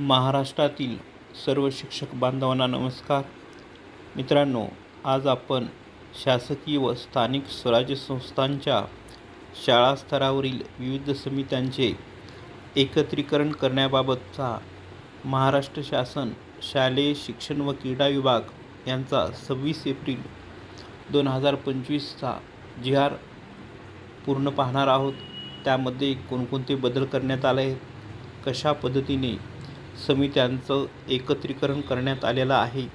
महाराष्ट्रातील सर्व शिक्षक बांधवांना नमस्कार. मित्रांनो आज आपण शासकीय व स्थानिक स्वराज्य संस्थांच्या शाळा स्तरावरील विविध समित्यांचे एकत्रीकरण करण्याबाबतचा महाराष्ट्र शासन शालेय शिक्षण व क्रीडा विभाग यांचा सव्वीस एप्रिल दोन हजार पंचवीसचा जी आर पूर्ण पाहणार आहोत. त्यामध्ये कोणकोणते बदल करण्यात आले आहेत? कशा पद्धतीने समित्यांचं एकत्रीकरण करण्यात आलेलं आहे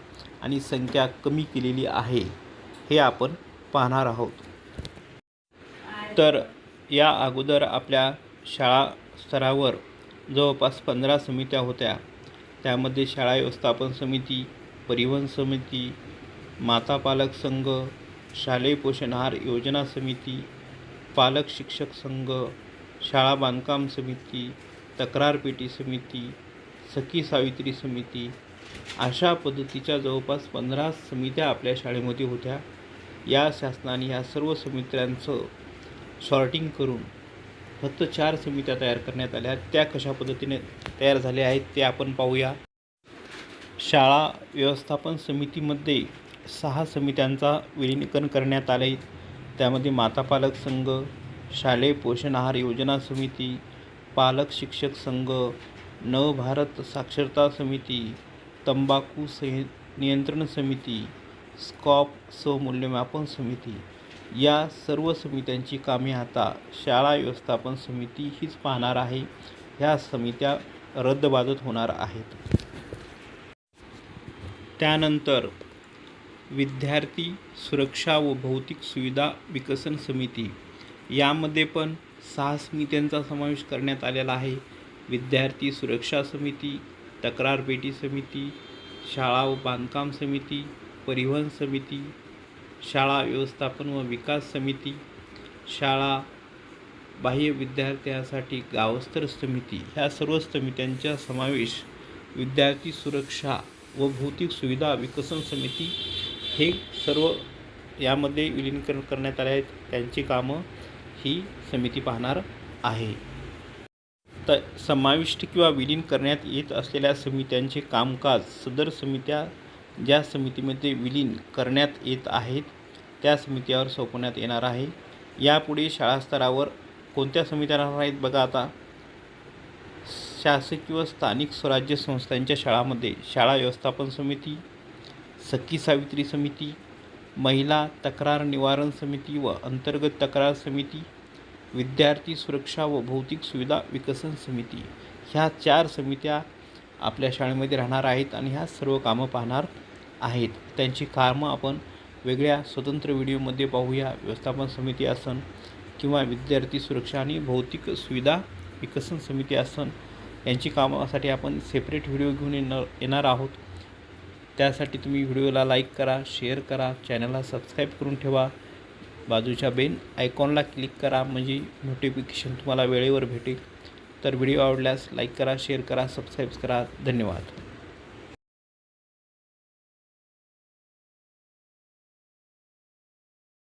आणि संख्या कमी केलेली आहे हे आपण पाहणार आहोत. तर या अगोदर आपल्या शाळा स्तरावर जवळपास पंधरा समित्या होत्या. त्यामध्ये शाळा व्यवस्थापन समिती परिवहन समिती माता पालक संघ शालेय पोषण आहार योजना समिती पालक शिक्षक संघ शाळा बांधकाम समिती तक्रारपेटी समिती सखी सावित्री समिती. अशा पद्धतीच्या जवळपास पंधरा समित्या आपल्या शाळेमध्ये होत्या. या शासनाने या सर्व समित्यांचं सॉर्टिंग करून फक्त चार समित्या तयार करण्यात आल्या. त्या कशा पद्धतीने तयार झाल्या आहेत ते आपण पाहूया. शाळा व्यवस्थापन समितीमध्ये सहा समित्यांचा विलीनीकरण करण्यात आले त्यामध्ये माता पालक संघ शालेय पोषण आहार योजना समिती पालक शिक्षक संघ नवभारत साक्षरता समिती तंबाखू सहि नियंत्रण समिती स्कॉप स्वमूल्यमापन समिती या सर्व समित्यांची कामे आता शाळा व्यवस्थापन समिती हीच पाहणार आहे. ह्या समित्या रद्दबाजत होणार आहेत. त्यानंतर विद्यार्थी सुरक्षा व भौतिक सुविधा विकसन समिती यामध्ये पण सहा समित्यांचा समावेश करण्यात आलेला आहे. विद्यार्थी सुरक्षा समिती तक्रार पेटी समिती शाळा व बांधकाम समिती परिवहन समिती शाळा व्यवस्थापन व विकास समिती शाळा बाह्य विद्यार्थ्यांसाठी गावस्तर समिती ह्या सर्व समित्यांचा समावेश विद्यार्थी सुरक्षा व भौतिक सुविधा विकसन समिती हे सर्व यामध्ये विलीनीकरण करण्यात आले आहेत. त्यांची कामं ही समिती पाहणार आहे. त समाविष्ट किंवा विलीन करण्यात येत असलेल्या समित्यांचे कामकाज सदर समित्या ज्या समितीमध्ये विलीन करण्यात येत आहेत त्या समित्यावर सोपवण्यात येणार आहे. यापुढे शाळा स्तरावर कोणत्या समित्या राहणार आहेत बघा आता. शासकीय व स्थानिक स्वराज्य संस्थांच्या शाळांमध्ये शाळा व्यवस्थापन समिती सखी सावित्री समिती महिला तक्रार निवारण समिती व अंतर्गत तक्रार समिती विद्यार्थी सुरक्षा व भौतिक सुविधा विकसन समिती. ह्या चार समित्या आपल्या शाळेमध्ये राहणार आहेत आणि ह्या सर्व कामं पाहणार आहेत. त्यांची कामं आपण वेगळ्या स्वतंत्र व्हिडिओमध्ये पाहूया. व्यवस्थापन समिती असन किंवा विद्यार्थी सुरक्षा आणि भौतिक सुविधा विकसन समिती असन यांची कामासाठी आपण सेपरेट व्हिडिओ घेऊन येणार येणार आहोत. त्यासाठी तुम्ही व्हिडिओला लाईक करा शेअर करा चॅनलला सबस्क्राईब करून ठेवा. बाजूच्या बेन आयकॉनला क्लिक करा म्हणजे नोटिफिकेशन तुम्हाला वेळेवर भेटेल. तर व्हिडिओ आवडल्यास लाईक करा शेअर करा सबस्क्राईब करा. धन्यवाद.